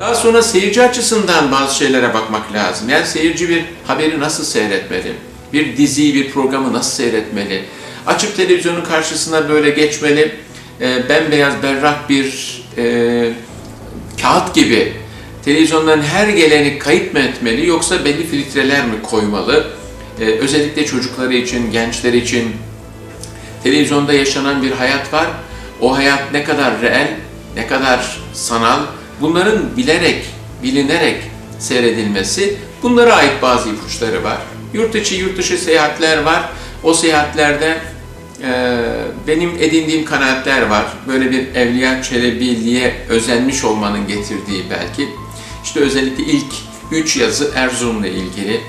Daha sonra seyirci açısından bazı şeylere bakmak lazım. Yani seyirci bir haberi nasıl seyretmeli? Bir diziyi, bir programı nasıl seyretmeli? Açıp televizyonun karşısına böyle geçmeli, e, bembeyaz berrak bir e, kağıt gibi televizyondan her geleni kayıt mı etmeli yoksa belli filtreler mi koymalı? E, özellikle çocukları için, gençler için televizyonda yaşanan bir hayat var. O hayat ne kadar reel, ne kadar sanal, bunların bilerek, bilinerek seyredilmesi, bunlara ait bazı ipuçları var. Yurt içi, yurt dışı seyahatler var. O seyahatlerde e, benim edindiğim kanaatler var. Böyle bir Evliya Çelebi'liğe özenmiş olmanın getirdiği belki. İşte özellikle ilk üç yazı Erzurum'la ilgili.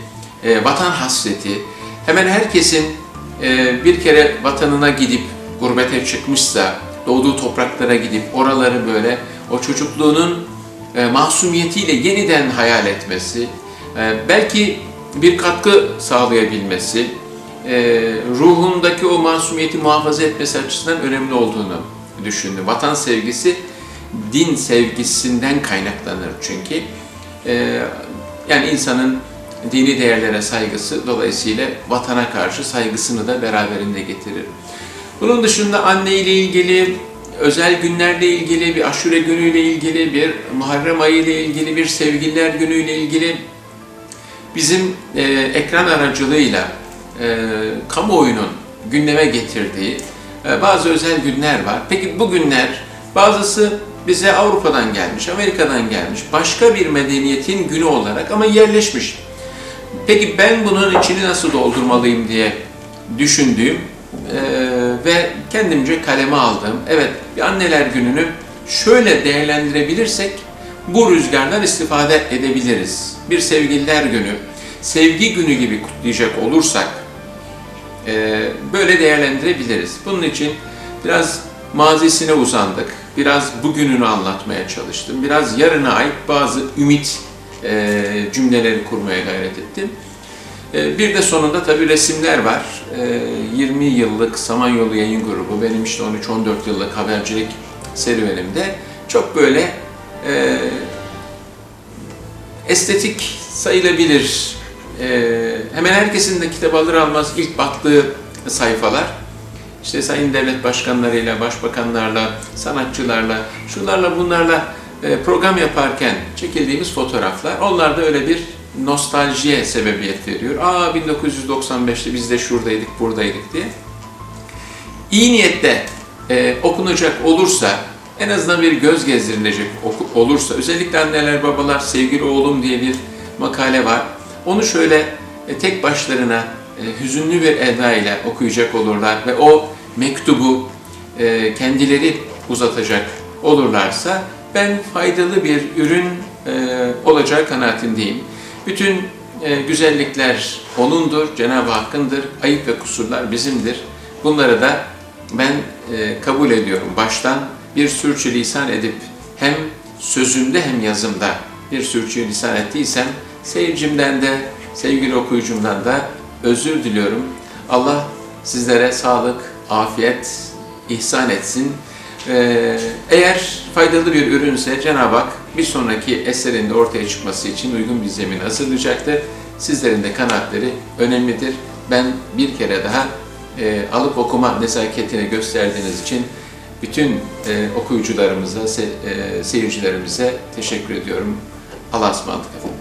E, vatan hasreti. Hemen herkesin e, bir kere vatanına gidip gurbete çıkmışsa, doğduğu topraklara gidip oraları böyle o çocukluğunun e, masumiyetiyle yeniden hayal etmesi, e, belki bir katkı sağlayabilmesi, e, ruhundaki o masumiyeti muhafaza etmesi açısından önemli olduğunu düşündüm. Vatan sevgisi din sevgisinden kaynaklanır çünkü. E, yani insanın dini değerlere saygısı dolayısıyla vatana karşı saygısını da beraberinde getirir. Bunun dışında anne ile ilgili, özel günlerle ilgili, bir aşure günüyle ilgili, bir Muharrem ayı ile ilgili, bir sevgililer günüyle ilgili bizim e, ekran aracılığıyla e, kamuoyunun gündeme getirdiği e, bazı özel günler var. Peki bu günler bazısı bize Avrupa'dan gelmiş, Amerika'dan gelmiş, başka bir medeniyetin günü olarak ama yerleşmiş. Peki ben bunun içini nasıl doldurmalıyım diye düşündüğüm e, ve kendimce kaleme aldığım, evet bir anneler gününü şöyle değerlendirebilirsek bu rüzgardan istifade edebiliriz. Bir sevgililer günü, sevgi günü gibi kutlayacak olursak e, böyle değerlendirebiliriz. Bunun için biraz mazisine uzandık, biraz bugününü anlatmaya çalıştım, biraz yarına ait bazı ümit e, cümleleri kurmaya gayret ettim. E, bir de sonunda tabii resimler var. E, 20 yıllık Samanyolu Yayın Grubu, benim işte 13-14 yıllık habercilik serüvenimde çok böyle e, estetik sayılabilir. E, hemen herkesin de kitap alır almaz ilk baktığı sayfalar. İşte sayın devlet başkanlarıyla, başbakanlarla, sanatçılarla, şunlarla bunlarla program yaparken çekildiğimiz fotoğraflar. Onlar da öyle bir nostaljiye sebebiyet veriyor. Aa 1995'te biz de şuradaydık, buradaydık diye. İyi niyetle e, okunacak olursa, en azından bir göz gezdirilecek olursa, özellikle anneler babalar sevgili oğlum diye bir makale var. Onu şöyle e, tek başlarına e, hüzünlü bir eda ile okuyacak olurlar ve o mektubu e, kendileri uzatacak olurlarsa ben faydalı bir ürün e, olacağı kanaatindeyim. Bütün e, güzellikler O'nundur, Cenab-ı Hakk'ındır, ayıp ve kusurlar bizimdir. Bunları da ben e, kabul ediyorum. Baştan bir sürçülisan edip hem sözümde hem yazımda bir sürçülisan ettiysem seyircimden de sevgili okuyucumdan da özür diliyorum. Allah sizlere sağlık, afiyet ihsan etsin. Ee, eğer faydalı bir ürünse Cenab-ı Hak bir sonraki eserinde ortaya çıkması için uygun bir zemin hazırlayacaktır. Sizlerin de kanaatleri önemlidir. Ben bir kere daha e, alıp okuma nezaketini gösterdiğiniz için bütün e, okuyucularımıza, se, e, seyircilerimize teşekkür ediyorum. Allah'a ısmarladık efendim.